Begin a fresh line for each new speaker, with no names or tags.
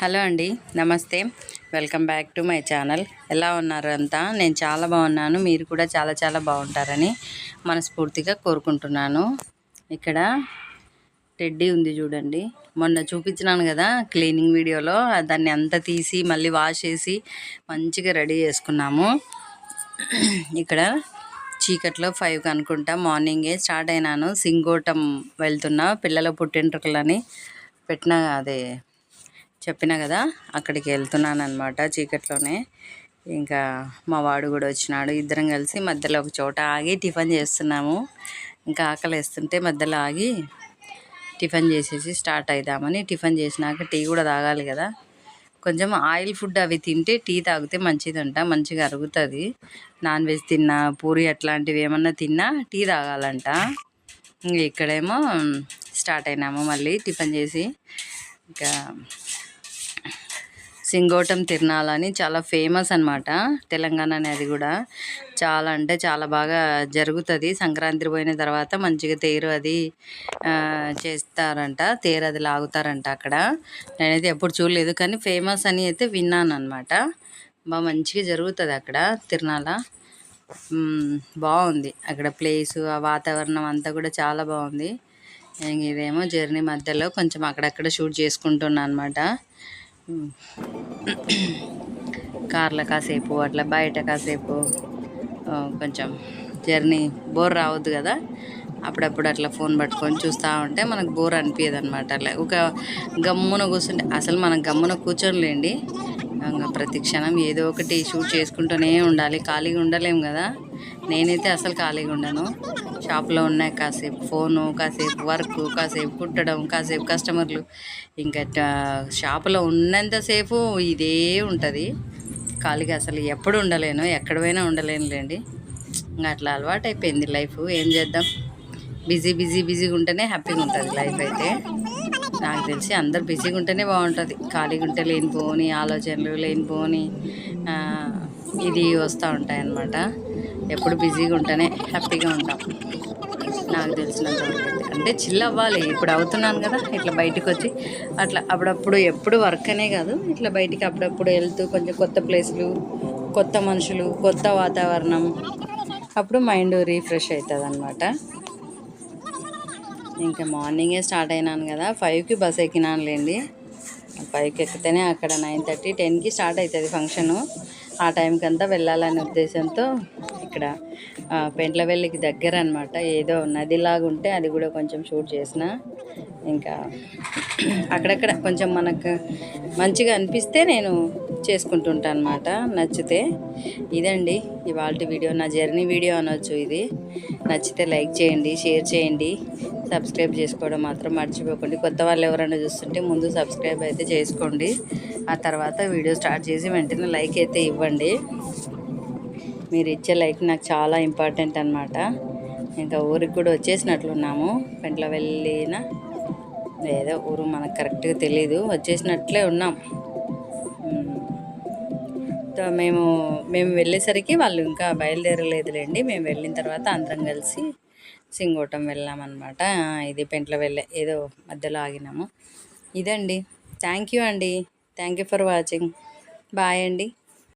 Hello అండి నమస్తే welcome back to my channel ఎలా ఉన్నారు అంతా నేను చాలా బాగున్నాను మీరు కూడా చాలా చాలా బాగుంటారని మనస్ఫూర్తిగా కోరుకుంటున్నాను ఇక్కడ టెడ్డీ ఉంది చూడండి మొన్న చూపించినాను కదా క్లీనింగ్ వీడియోలో దాన్ని అంతా తీసి మళ్ళీ వాష్ చేసి మంచిగా రెడీ చేసుకున్నాము ఇక్కడ చీకట్లో ఫైవ్ అనుకుంటా మార్నింగే స్టార్ట్ అయినాను సింగోటం వెళ్తున్నా పిల్లల పుట్టింట్రుకలని పెట్టిన అదే చెప్పినా కదా అక్కడికి వెళ్తున్నాను అనమాట చీకట్లోనే ఇంకా మా వాడు కూడా వచ్చినాడు ఇద్దరం కలిసి మధ్యలో ఒక చోట ఆగి టిఫిన్ చేస్తున్నాము ఇంకా ఆకలి వేస్తుంటే మధ్యలో ఆగి టిఫిన్ చేసేసి స్టార్ట్ అవుదామని టిఫిన్ చేసినాక టీ కూడా తాగాలి కదా కొంచెం ఆయిల్ ఫుడ్ అవి తింటే టీ తాగితే మంచిదంట మంచిగా అరుగుతుంది నాన్ వెజ్ తిన్నా పూరి అట్లాంటివి ఏమన్నా తిన్నా టీ తాగాలంట ఇక్కడేమో స్టార్ట్ అయినాము మళ్ళీ టిఫిన్ చేసి ఇంకా సింగోటం తిరణాల అని చాలా ఫేమస్ అనమాట తెలంగాణ అనేది కూడా చాలా అంటే చాలా బాగా జరుగుతుంది సంక్రాంతి పోయిన తర్వాత మంచిగా తేరు అది చేస్తారంట తేరు అది లాగుతారంట అక్కడ నేనైతే ఎప్పుడు చూడలేదు కానీ ఫేమస్ అని అయితే విన్నాను అనమాట బాగా మంచిగా జరుగుతుంది అక్కడ తిరణాల బాగుంది అక్కడ ప్లేసు ఆ వాతావరణం అంతా కూడా చాలా బాగుంది ఇదేమో జర్నీ మధ్యలో కొంచెం అక్కడక్కడ షూట్ చేసుకుంటున్నాను అనమాట కార్లో hmm. కాసేపు అట్లా బయట కాసేపు కొంచెం జర్నీ బోర్ రావద్దు కదా అప్పుడప్పుడు అట్లా ఫోన్ పట్టుకొని చూస్తూ ఉంటే మనకు బోర్ అనిపించదు అనమాట అట్లా ఒక గమ్మున కూర్చుంటే అసలు మనం గమ్మున కూర్చోనిలేండి ప్రతి క్షణం ఏదో ఒకటి షూట్ చేసుకుంటూనే ఉండాలి ఖాళీగా ఉండలేము కదా నేనైతే అసలు ఖాళీగా ఉండను షాప్లో ఉన్నాయి కాసేపు ఫోను కాసేపు వర్క్ కాసేపు కుట్టడం కాసేపు కస్టమర్లు ఇంకా షాపులో ఉన్నంతసేపు ఇదే ఉంటుంది ఖాళీగా అసలు ఎప్పుడు ఉండలేను ఎక్కడైనా ఉండలేనులేండి ఇంకా అట్లా అలవాటు అయిపోయింది లైఫ్ ఏం చేద్దాం బిజీ బిజీ బిజీగా ఉంటేనే హ్యాపీగా ఉంటుంది లైఫ్ అయితే నాకు తెలిసి అందరు బిజీగా ఉంటేనే బాగుంటుంది ఖాళీగా ఉంటే లేనిపోని ఆలోచనలు లేనిపోని ఇది వస్తూ ఉంటాయన్నమాట ఎప్పుడు బిజీగా ఉంటేనే హ్యాపీగా ఉంటాం నాకు తెలిసినంత అంటే చిల్ అవ్వాలి ఇప్పుడు అవుతున్నాను కదా ఇట్లా బయటకు వచ్చి అట్లా అప్పుడప్పుడు ఎప్పుడు వర్క్ అనే కాదు ఇట్లా బయటికి అప్పుడప్పుడు వెళ్తూ కొంచెం కొత్త ప్లేసులు కొత్త మనుషులు కొత్త వాతావరణం అప్పుడు మైండ్ రీఫ్రెష్ అవుతుంది అనమాట ఇంకా మార్నింగే స్టార్ట్ అయినాను కదా ఫైవ్కి బస్ ఎక్కినాను లేండి ఫైవ్కి ఎక్కితేనే అక్కడ నైన్ థర్టీ టెన్కి స్టార్ట్ అవుతుంది ఫంక్షను ఆ టైంకి అంతా వెళ్ళాలనే ఉద్దేశంతో ఇక్కడ పెంట్లవెల్లికి దగ్గర అనమాట ఏదో నదిలాగా ఉంటే అది కూడా కొంచెం షూట్ చేసిన ఇంకా అక్కడక్కడ కొంచెం మనకు మంచిగా అనిపిస్తే నేను చేసుకుంటుంటాను అనమాట నచ్చితే ఇదండి ఇవాళ వీడియో నా జర్నీ వీడియో అనొచ్చు ఇది నచ్చితే లైక్ చేయండి షేర్ చేయండి సబ్స్క్రైబ్ చేసుకోవడం మాత్రం మర్చిపోకండి కొత్త వాళ్ళు ఎవరైనా చూస్తుంటే ముందు సబ్స్క్రైబ్ అయితే చేసుకోండి ఆ తర్వాత వీడియో స్టార్ట్ చేసి వెంటనే లైక్ అయితే ఇవ్వండి మీరు ఇచ్చే లైఫ్ నాకు చాలా ఇంపార్టెంట్ అనమాట ఇంకా ఊరికి కూడా వచ్చేసినట్లున్నాము పెంట్ల వెళ్ళిన ఏదో ఊరు మనకు కరెక్ట్గా తెలీదు వచ్చేసినట్లే ఉన్నాం మేము మేము వెళ్ళేసరికి వాళ్ళు ఇంకా బయలుదేరలేదులేండి మేము వెళ్ళిన తర్వాత అందరం కలిసి సింగోటం వెళ్ళామన్నమాట ఇది పెంట్ల వెళ్ళే ఏదో మధ్యలో ఆగినాము ఇదండి థ్యాంక్ యూ అండి thank you for watching bye అండి